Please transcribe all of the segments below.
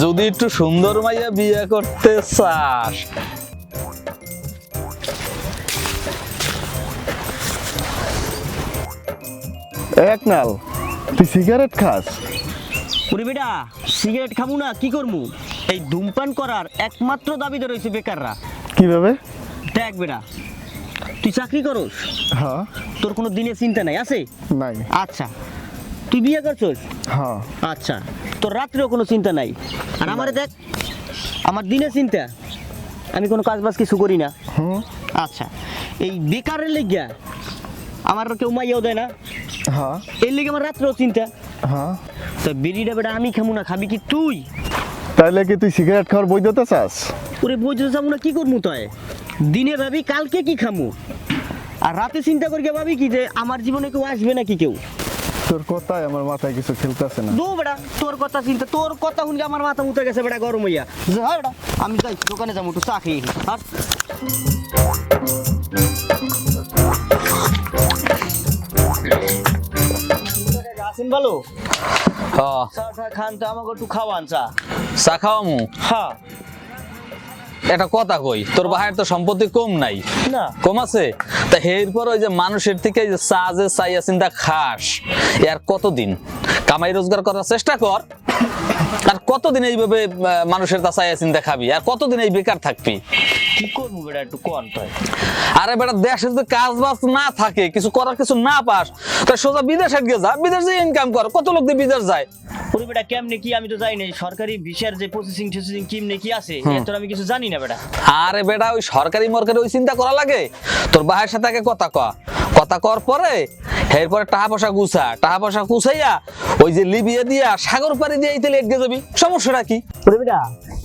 যদি একটু সুন্দর মাইয়া বিয়ে করতে চাস। এক নাল তুই সিগারেট খাস? ওরে বেটা সিগারেট খাব না কি করব এই ধূমপান করার একমাত্র দাবিদার রয়েছে বেকাররা। কীভাবে? দেখ বেটা তুই চাকরি করস? হ্যাঁ। তোর কোনো দিনে চিন্তা নাই আছে? নাই। আচ্ছা তুই বিয়ে করছস? হ্যাঁ। আচ্ছা তোর রাত্রেও কোনো চিন্তা নাই? আর আমারে দেখ আমার দিনে চিন্তা আমি কোনো কাজ বাজ কিছু করি না। হুম। আচ্ছা এই বেকারের লেগিয়া আমার কেউ মাইয়াও দেয় না। হ্যাঁ। এর লেগে আমার রাত্রেও চিন্তা। হ্যাঁ। তো বিড়িটা বেটা আমি খামু না খাবি কি তুই? তাইলে কি তুই সিগারেট খাওয়ার বৈধতা চাস? ওরে বুঝতে যাব না কি করব তয় দিনে ভাবি কালকে কি খামু? আর রাতে চিন্তা করি ভাবি কি যে আমার জীবনে কেউ আসবে নাকি কেউ? তোর কথায় আমার মাথায় কিছু খেলতেছে না। দো বেটা তোর কথা চিন্তা তোর কথা শুনকে আমার মাথা উঠে গেছে বেটা গরম হইয়া। যা বেটা আমি যাই দোকানে যাব একটু চা খেয়ে। আর আসেন ভালো? হ্যাঁ। চা খান তো আমাকে একটু খাওয়ান চা। চা খাওয়ামু? হ্যাঁ। একটা কথা কই তোর ভাইয়ের তো সম্পত্তি কম নাই। না। কম আছে? তা এরপর ওই যে মানুষের থেকে যে চা যে চাইয়া চিন্তা খাস এর কতদিন? কামাই রোজগার করার চেষ্টা কর। আর কতদিন এইভাবে মানুষের চাইয়া চিন্তা খাবি আর কতদিন এই বেকার থাকবি? কি করব বেটা একটু কন আরে বেটা দেশে যদি কাজ বাজ না থাকে কিছু করার কিছু না পাস সোজা বিদেশে গিয়ে যা। বিদেশে ইনকাম কর। কত লোক দিয়ে বিদেশ যায়? ওরে বেটা কেমনে কি? আমি তো জানি না সরকারি ভিসার যে প্রসেসিং টসেসিং কেমনে কি আছে এত আমি কিছু জানি না বেটা। আরে বেটা ওই সরকারি মরকারি ওই চিন্তা করা লাগে? তোর ভাইয়ের সাথে আগে কথা ক। কথা কর পরে এরপরে টাহা পয়সা গুছা টাহা পয়সা গুছাইয়া ওই যে লিবিয়া দিয়া সাগর পাড়ি দিয়ে এইতে এটকে যাবি। সমস্যাটা কি? বেটা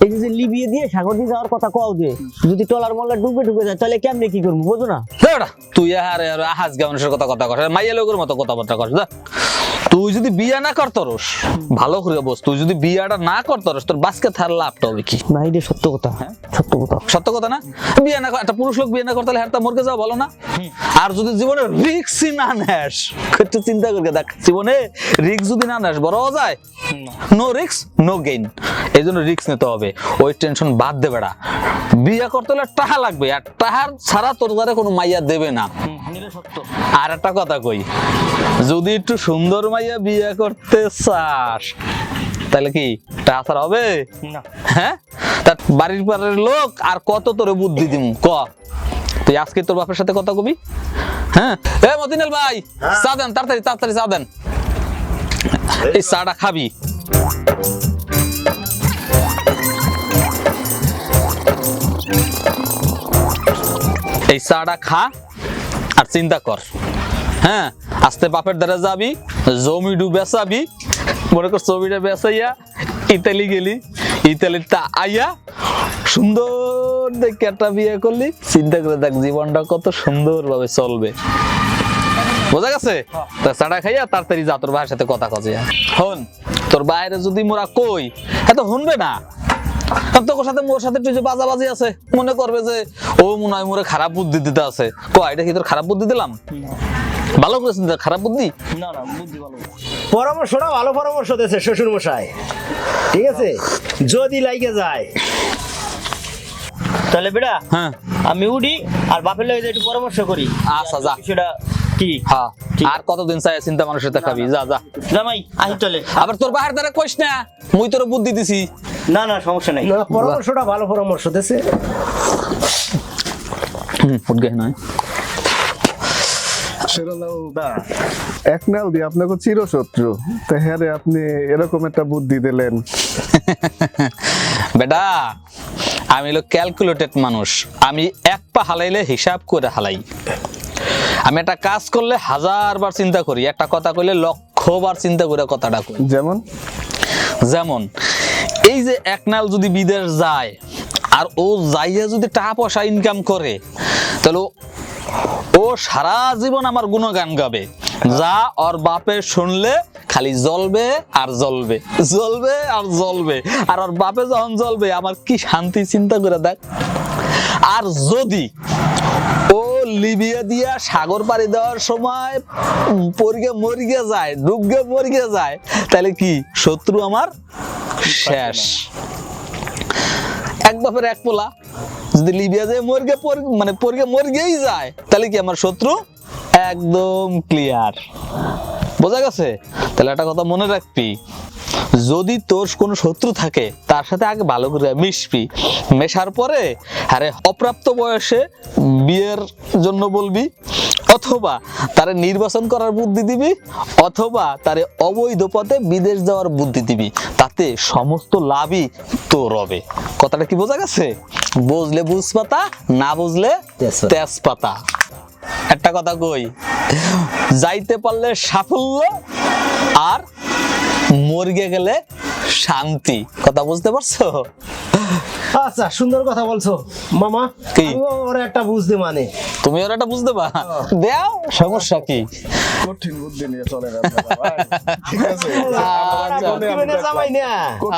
এই যে লিবিয়ে দিয়ে সাগর দিয়ে যাওয়ার কথা কও যে যদি টলার মল্লা ডুবে ডুবে যায় তাহলে কেমনে কি করব বোঝো না? তুই আর আহাজ গা মানুষের কথা কথা কর মাইয়া লোকের মতো কথাবার্তা কর। তুই যদি বিয়া না করতরস ভালো করে বস তুই যদি বিয়াটা না করতরস তোর বাসকে থার লাভটা হবে কি? না এটা সত্য কথা হ্যাঁ? সত্য কথা। সত্য কথা না? বিয়া না একটা পুরুষ লোক বিয়ে না করতে হ্যাঁ হ্যাঁ মরকে যাওয়া ভালো না? আর যদি জীবনে রিক্সই না নেস একটু চিন্তা করে দেখ জীবনে রিক্স যদি না নেস বড় যায়? নো রিক্স নো গেইন এই জন্য রিক্স নিতে হবে। ওই টেনশন বাদ দেবে না বিয়ে করতে হলে টাকা লাগবে আর টাহার ছাড়া তোর দ্বারা কোনো মাইয়া দেবে না। আর একটা কথা কই যদি একটু সুন্দর মাইয়া বিয়ে করতে চাস তাহলে কি টাকা ছাড়া হবে? হ্যাঁ? তা বাড়ির পাড়ের লোক আর কত তোরে বুদ্ধি দিম? ক? তুই আজকে তোর বাপের সাথে কথা কবি? হ্যাঁ? এ মতিনাল ভাই চা দেন তাড়াতাড়ি তাড়াতাড়ি চা দেন। এই চাটা খাবি। এই চাটা খা আর চিন্তা কর। হ্যাঁ আস্তে বাপের দ্বারা যাবি, জমি ডু বেচাবি মনে কর জমিটা বেচাইয়া ইতালি গেলি ইতালির তা আইয়া সুন্দর দেখে একটা বিয়ে করলি, চিন্তা করে দেখ জীবনটা কত সুন্দর ভাবে চলবে। বোঝা গেছে? তা চাটা খাইয়া তাড়াতাড়ি যা, তোর ভাইয়ের সাথে কথা কজিয়া। হন, তোর বাইরে যদি মোরা কই এত শুনবে না। তোর সাথে মোর সাথে একটু বাজাবাজি আছে? মনে করবে যে ও মনে হয় মোরে খারাপ বুদ্ধি দিতে আছে। এটা কি তোর খারাপ বুদ্ধি দিলাম? ভালো করেছিস তো, খারাপ বুদ্ধি? না না বুদ্ধি ভালো। পরামর্শটা ভালো পরামর্শ দিয়েছে শ্বশুর মশাই ঠিক আছে? যদি লাইগে যায়। তাহলে বেটা হ্যাঁ। আমি উঠি আর বাপের লাগে একটু পরামর্শ করি। আচ্ছা, যা। সেটা কি হ্যাঁ। আর কতদিন চাই চিন্তা মানুষের সাথে খাবি যা যা। জামাই আহি চলে। আবার তোর বাহির দ্বারা কইস না মুই তোর বুদ্ধি দিছি। না না সমস্যা নাই। না পরামর্শটা ভালো পরামর্শ দিয়েছে হুম উঠ গে নয় এক নাল দিয়ে আপনাকে চিরশত্রু। তা হ্যাঁ রে, আপনি এরকম একটা বুদ্ধি দিলেন। বেটা আমি হলো ক্যালকুলেটেড মানুষ। আমি এক পা হালাইলে হিসাব করে হালাই। আমি একটা কাজ করলে হাজার বার চিন্তা করি একটা কথা কইলে লক্ষ বার চিন্তা করে কথাটা কই। যেমন? যেমন এই যে একনাল যদি বিদেশ যায় আর ও যাইয়া যদি টাকা পয়সা ইনকাম করে তাহলে ও- সারা জীবন আমার গুণগান গাবে। যা ওর বাপে শুনলে খালি জ্বলবে আর জ্বলবে জ্বলবে আর জ্বলবে। আর ওর বাপে যখন জ্বলবে আমার কি শান্তি চিন্তা করে দেখ। আর যদি লিবিয়া দিয়া সাগর পাড়ি দেওয়ার সময় পরিগে মরিগে যায়, ডুবগে মরিগে যায়। তাহলে কি? শত্রু আমার শেষ। এক বাপের এক পোলা, যদি লিবিয়া যায়, মরগে মানে পরগে মরগেই যায় তাহলে কি আমার শত্রু? একদম ক্লিয়ার বোঝা গেছে? তাহলে একটা কথা মনে রাখবি যদি তোর কোনো শত্রু থাকে তার সাথে আগে ভালো করে মিশবি। মেশার পরে আরে অপ্রাপ্ত বয়সে বিয়ের জন্য বলবি অথবা তারে নির্বাচন করার বুদ্ধি দিবি অথবা তারে অবৈধ পথে বিদেশ যাওয়ার বুদ্ধি দিবি। তাতে সমস্ত লাভই তোর হবে। কথাটা কি বোঝা গেছে? বুঝলে বুঝপাতা না বুঝলে তেজপাতা। তেজপাতা। একটা কথা কই যাইতে পারলে সাফল্য আর মরগে গেলে শান্তি। কথা বুঝতে পারছ? আচ্ছা সুন্দর কথা বলছো। মামা কি? ওর একটা বুঝতে মানে। তুমি ওর একটা বুঝতে পা দেও সমস্যা কি? কঠিন বুদ্ধি নিয়ে চলে না ঠিক আছে? আচ্ছা।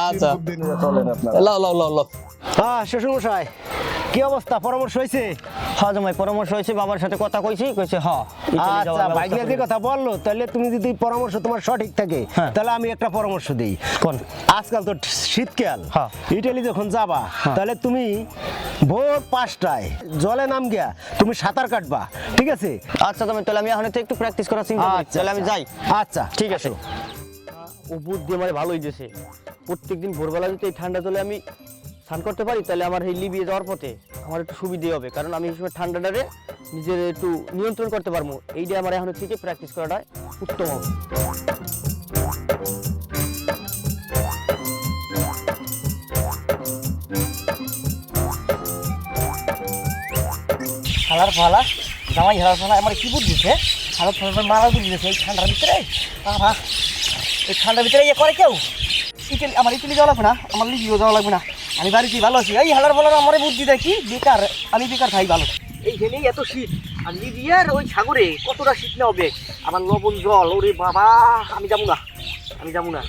আচ্ছা। বুদ্ধি নিয়ে চলেন আপনারা। লাও লাও লাও লাও। হ্যাঁ শ্বশুর মশাই কি অবস্থা? পরামর্শ হয়েছে? হ্যাঁ জামাই পরামর্শ হয়েছে বাবার সাথে কথা কইছি কইছে হ আচ্ছা যে কথা বলল তাহলে তুমি যদি পরামর্শ তোমার সঠিক থাকে হ্যাঁ। তাহলে আমি একটা পরামর্শ দিই। কোন? আজকাল তো শীতকাল হ্যাঁ। ইটালি যখন যাবা তাহলে তুমি ভোর পাঁচটায় জলে নাম গিয়া তুমি সাঁতার কাটবা ঠিক আছে? আচ্ছা জামাই তাহলে আমি এখন একটু প্র্যাকটিস করার চিন্তা আচ্ছা, তাহলে আমি আচ্ছা। যাই। আচ্ছা। ঠিক আছে। ও বুদ্ধি আমার ভালোই দিয়েছে প্রত্যেকদিন ভোরবেলা যদি এই ঠান্ডা জলে আমি স্নান করতে পারি, তাহলে আমার এই লিবিয়ে যাওয়ার পথে আমার একটু সুবিধে হবে। কারণ আমি সময় ঠান্ডাটারে নিজের একটু নিয়ন্ত্রণ করতে পারব। এইটা আমার এখন থেকে প্র্যাকটিস করাটা উত্তম হবে। হালার ফালা জামাই হালার ফালা আমার কি বুদ্ধি দিছে হালার ফালা মারা দিছে এই ঠান্ডার ভিতরে? এই ঠান্ডার ভিতরে ইয়ে করে কেউ? ইটালি, আমার ইটালি যাওয়া লাগবে না, আমার লিবিও যাওয়া লাগবে না। আমি বাড়ি কি ভালো আছি? এই হালার বলার আমার বুদ্ধি দেখি বেকার, আমি বেকার, খাই ভালো। এই এইখানেই এত শীত। আর লিবিয়ার ওই সাগরে কতটা শীত না হবে? আমার লবণ জল, ওরে বাবা, আমি যাব না। আমি যাব না।